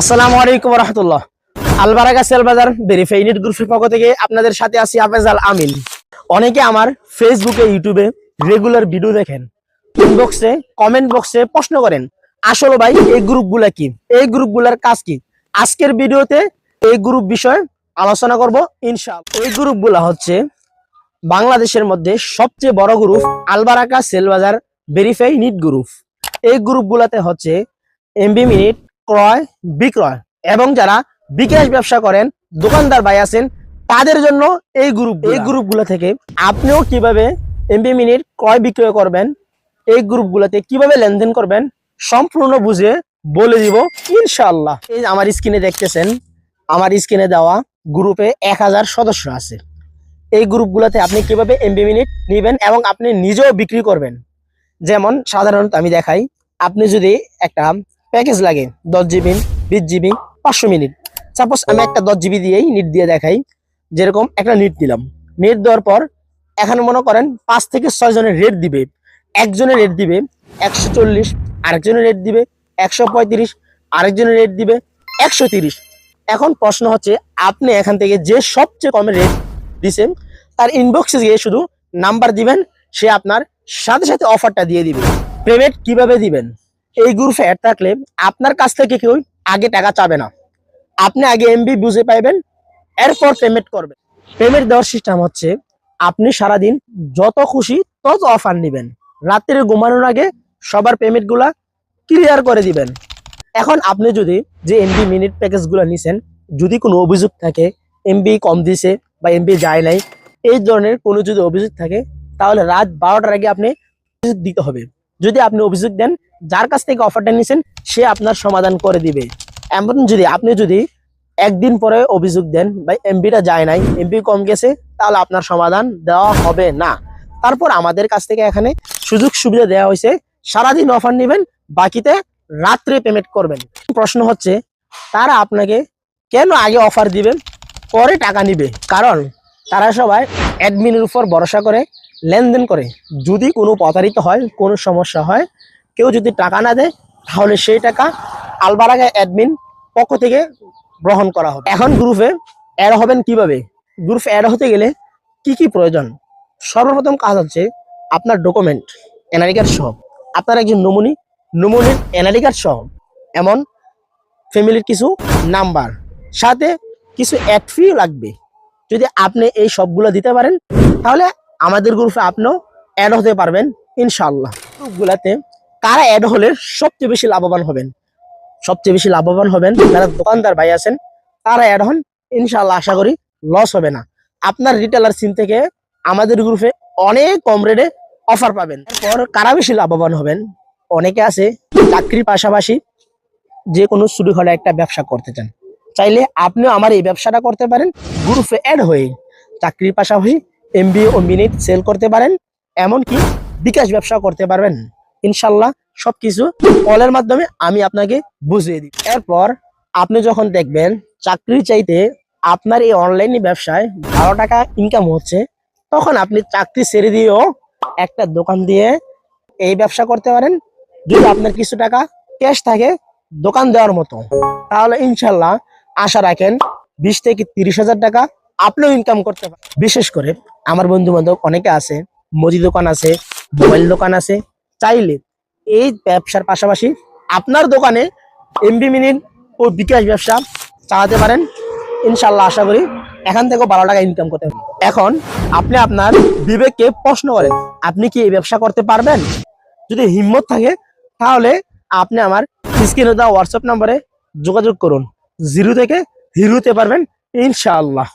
আসসালামু আলাইকুম রহমতুল্লাহ আলবারাগা সেল বাজার ভেরিফাইনিট গ্রুপের পক্ষ থেকে আপনাদের সাথে আছি আফেজ আল আমিন। অনেকে আমার ফেসবুকে, ইউটিউবে রেগুলার ভিডিও দেখেন। ইনবক্সে, কমেন্ট বক্সে প্রশ্ন করেন, আসলে ভাই, এই গ্রুপগুলা কি? এই গ্রুপগুলার কাজ কি? আজকের ভিডিওতে এই গ্রুপ বিষয়ে আলোচনা করব ইনশাআল্লাহ। এই গ্রুপগুলা হচ্ছে বাংলাদেশের মধ্যে সবচেয়ে বড় গ্রুপ, আলবারাকা সেল বাজার ভেরিফাই নিট গ্রুপ। এই গ্রুপগুলাতে হচ্ছে এমবি মিনিট ক্রয় বিক্রয় এবং যারা বিকাশ ব্যবসা করেন দোকানদার ভাই আছেন তাদের জন্য এই গ্রুপ এই গ্রুপগুলো থেকে আপনিও কীভাবে এমবি মিনিট ক্রয় বিক্রয় করবেন এই গ্রুপগুলোতে কীভাবে লেনদেন করবেন সম্পূর্ণ বুঝে বলে দিব ইনশাআল্লাহ। এই আমার স্ক্রিনে দেখতেছেন আমার স্ক্রিনে দেওয়া গ্রুপে এক হাজার সদস্য আছে। এই গ্রুপগুলোতে আপনি কীভাবে এমবি মিনিট নেবেন এবং আপনি নিজেও বিক্রি করবেন? যেমন সাধারণত আমি দেখাই আপনি যদি একটা প্যাকেজ লাগে দশ জিবি বিশ জিবি পাঁচশো মিনিট। সাপোজ আমি একটা দশ জিবি দিয়েই নিট দিয়ে দেখাই যেরকম একটা নিট দিলাম নিট দেওয়ার পর এখন মনে করেন পাঁচ থেকে ছয় জনের রেট দিবে। একজনের রেট দিবে একশো চল্লিশ আরেকজনের রেট দিবে একশো পঁয়ত্রিশ আরেকজনের রেট দিবে একশো তিরিশ। এখন প্রশ্ন হচ্ছে আপনি এখান থেকে যে সবচেয়ে কম রেট দিছেন তার ইনবক্সে গিয়ে শুধু নাম্বার দিবেন সে আপনার সাথে সাথে অফারটা দিয়ে দিবে। পেমেন্ট কীভাবে দিবেন? এই গ্রুপে অ্যাড থাকলে আপনার কাছ থেকে কেউ আগে টাকা চাবে না। আপনি আগে এমবি বুঝে পাইবেন, এরপর পেমেন্ট করবেন। পেমেন্ট দেওয়ার সিস্টেম হচ্ছে, আপনি সারাদিন যত খুশি তত অফার নেবেন। রাত্রে ঘুমানোর আগে সবার পেমেন্টগুলা ক্লিয়ার করে দিবেন। এখন আপনি যদি যে এমবি মিনিট প্যাকেজগুলো নিছেন, যদি কোনো অভিযোগ থাকে এমবি কম দিছে বা এমবি যায় নাই, এই ধরনের কোনো যদি অভিযোগ থাকে, তাহলে রাত বারোটার আগে আপনি অভিযোগ দিতে হবে। যদি আপনি অভিযোগ দেন যার কাছ থেকে অফারটা নিয়েছেন সে আপনার সমাধান করে দিবে। এমন যদি আপনি যদি একদিন পরে অভিযোগ দেন বা এমবিটা যায় নাই এমপি কম গেছে, তাহলে আপনার সমাধান দেওয়া হবে না। তারপর আমাদের কাছ থেকে এখানে সুযোগ সুবিধা দেওয়া হয়েছে, সারাদিন অফার নেবেন, বাকিতে রাত্রে পেমেন্ট করবেন। প্রশ্ন হচ্ছে, তারা আপনাকে কেন আগে অফার দিবেন, পরে টাকা নিবে? কারণ তারা সবাই অ্যাডমিনের উপর ভরসা করে, লেনদেন করে। যদি কোনো প্রতারিত হয়, কোনো সমস্যা হয় কেউ যদি টাকা না দেয়, তাহলে সেই টাকা আলবারাগা অ্যাডমিন পক্ষ থেকে গ্রহণ করা হবে। এখন গ্রুপে অ্যাড হবেন কীভাবে? গ্রুপে অ্যাড হতে গেলে কি কি প্রয়োজন? সর্বপ্রথম কাজ হচ্ছে আপনার ডকুমেন্ট এনআইডি কার্ড সহ। আপনার একজন নমুনি, নমুনির এনআইডি কার্ড সহ। এমন ফ্যামিলির কিছু নাম্বার সাথে কিছু অ্যাড ফি লাগবে। যদি আপনি এই সবগুলো দিতে পারেন, তাহলে আমাদের গ্রুপে আপনিও অ্যাড হতে পারবেন ইনশাল্লাহ গ্রুপগুলাতে কারা অ্যাড হলে সবচেয়ে বেশি লাভবান হবেন? সবচেয়ে বেশি লাভবান হবেন যারা দোকানদার ভাই আছেন, তারা অ্যাড হন ইনশাল্লাহ আশা করি লস হবে না। আপনার রিটেলার সিন থেকে আমাদের গ্রুপে অনেক কম রেটে অফার পাবেন। এরপর কারা বেশি লাভবান হবেন? অনেকে আছে চাকরির পাশাপাশি যে কোনো হলে একটা ব্যবসা করতে চান। চাইলে আপনিও আমার এই ব্যবসাটা করতে পারেন গ্রুপে অ্যাড হয়ে চাকরির পাশাপাশি এমবিএ ও মিনিট সেল করতে পারেন, এমনকি বিকাশ ব্যবসা করতে পারবেন। ইনশাল্লাহ সবকিছু কলের মাধ্যমে আমি আপনাকে বুঝিয়ে দিই। এরপর আপনি যখন দেখবেন চাকরি চাইতে আপনার এই অনলাইন ব্যবসায় বারো টাকা ইনকাম হচ্ছে, তখন আপনি চাকরি ছেড়ে দিয়েও একটা দোকান দিয়ে এই ব্যবসা করতে পারেন। যদি আপনার কিছু টাকা ক্যাশ থাকে দোকান দেওয়ার মতো। তাহলে ইনশাল্লাহ আশা রাখেন বিশ থেকে তিরিশ হাজার টাকা আপনিও ইনকাম করতে পারেন। বিশেষ করে আমার বন্ধু বান্ধব অনেকে আছে মুদি দোকান আছে, মোবাইল দোকান আছে চাইলে এই ব্যবসার পাশাপাশি আপনার দোকানে এমবি মিনিট ও বিকাশ ব্যবসা চালাতে পারেন। ইনশাল্লাহ আশা করি এখান থেকেও বারো টাকা ইনকাম করতে পারেন এখন আপনি আপনার বিবেককে প্রশ্ন করেন, আপনি কি এই ব্যবসা করতে পারবেন? যদি হিম্মত থাকে, তাহলে আপনি আমার স্ক্রিনে দেওয়া হোয়াটসঅ্যাপ নম্বরে যোগাযোগ করুন। জিরো থেকে হিরোতে পারবেন, ইনশাআল্লাহ।